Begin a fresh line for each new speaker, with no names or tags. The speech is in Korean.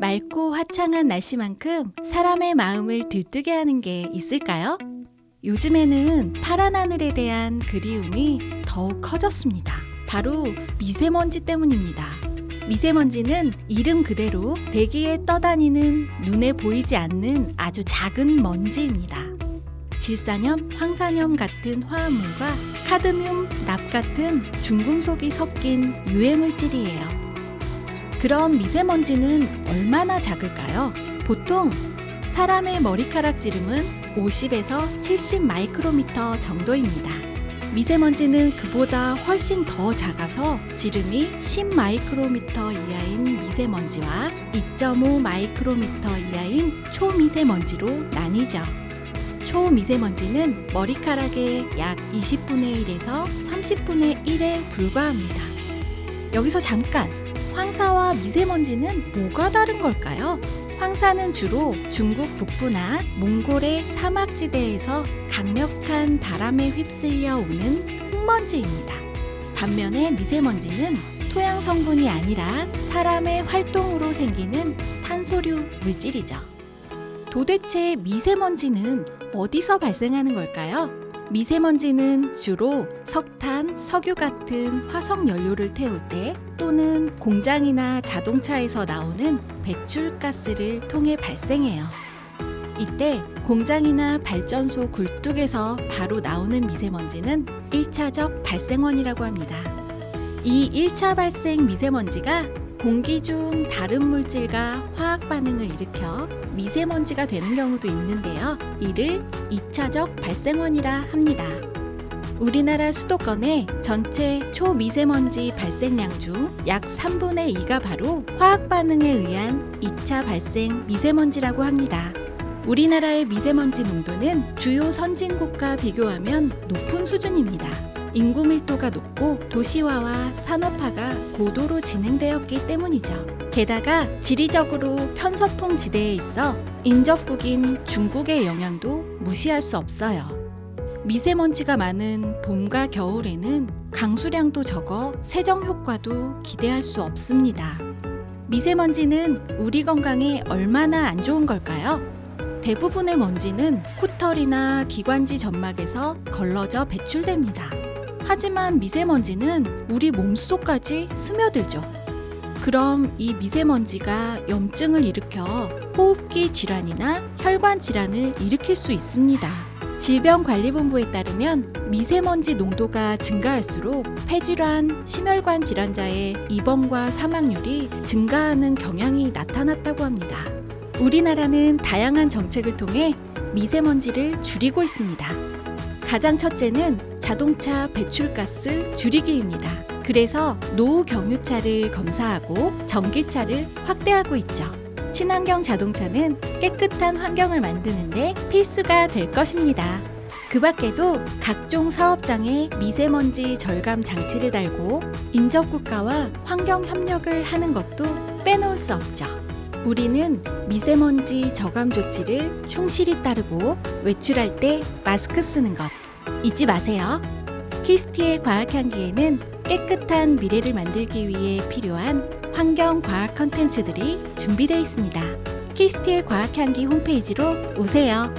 맑고 화창한 날씨만큼 사람의 마음을 들뜨게 하는 게 있을까요? 요즘에는 파란 하늘에 대한 그리움이 더욱 커졌습니다. 바로 미세먼지 때문입니다. 미세먼지는 이름 그대로 대기에 떠다니는 눈에 보이지 않는 아주 작은 먼지입니다. 질산염, 황산염 같은 화합물과 카드뮴, 납 같은 중금속이 섞인 유해물질이에요. 그럼 미세먼지는 얼마나 작을까요? 보통 사람의 머리카락 지름은 50에서 70 마이크로미터 정도입니다. 미세먼지는 그보다 훨씬 더 작아서 지름이 10 마이크로미터 이하인 미세먼지와 2.5 마이크로미터 이하인 초미세먼지로 나뉘죠. 초미세먼지는 머리카락의 약 20분의 1에서 30분의 1에 불과합니다. 여기서 잠깐 황사와 미세먼지는 뭐가 다른 걸까요? 황사는 주로 중국 북부나 몽골의 사막지대에서 강력한 바람에 휩쓸려 오는 흙먼지입니다. 반면에 미세먼지는 토양 성분이 아니라 사람의 활동으로 생기는 탄소류 물질이죠. 도대체 미세먼지는 어디서 발생하는 걸까요? 미세먼지는 주로 석탄, 석유 같은 화석 연료를 태울 때 또는 공장이나 자동차에서 나오는 배출가스를 통해 발생해요. 이때 공장이나 발전소 굴뚝에서 바로 나오는 미세먼지는 1차적 발생원이라고 합니다. 이 1차 발생 미세먼지가 공기 중 다른 물질과 화학 반응을 일으켜 미세먼지가 되는 경우도 있는데요. 이를 2차적 발생원이라 합니다. 우리나라 수도권의 전체 초미세먼지 발생량 중 약 3분의 2가 바로 화학 반응에 의한 2차 발생 미세먼지라고 합니다. 우리나라의 미세먼지 농도는 주요 선진국과 비교하면 높은 수준입니다. 인구 밀도가 높고 도시화와 산업화가 고도로 진행되었기 때문이죠. 게다가 지리적으로 편서풍 지대에 있어 인접국인 중국의 영향도 무시할 수 없어요. 미세먼지가 많은 봄과 겨울에는 강수량도 적어 세정 효과도 기대할 수 없습니다. 미세먼지는 우리 건강에 얼마나 안 좋은 걸까요? 대부분의 먼지는 코털이나 기관지 점막에서 걸러져 배출됩니다. 하지만 미세먼지는 우리 몸속까지 스며들죠. 그럼 이 미세먼지가 염증을 일으켜 호흡기 질환이나 혈관 질환을 일으킬 수 있습니다. 질병관리본부에 따르면 미세먼지 농도가 증가할수록 폐질환, 심혈관 질환자의 입원과 사망률이 증가하는 경향이 나타났다고 합니다. 우리나라는 다양한 정책을 통해 미세먼지를 줄이고 있습니다. 가장 첫째는 자동차 배출가스 줄이기입니다. 그래서 노후 경유차를 검사하고 전기차를 확대하고 있죠. 친환경 자동차는 깨끗한 환경을 만드는데 필수가 될 것입니다. 그 밖에도 각종 사업장에 미세먼지 절감 장치를 달고 인접국가와 환경 협력을 하는 것도 빼놓을 수 없죠. 우리는 미세먼지 저감 조치를 충실히 따르고 외출할 때 마스크 쓰는 것 잊지 마세요. 키스티의 과학 향기에는 깨끗한 미래를 만들기 위해 필요한 환경 과학 컨텐츠들이 준비되어 있습니다. 키스티의 과학 향기 홈페이지로 오세요.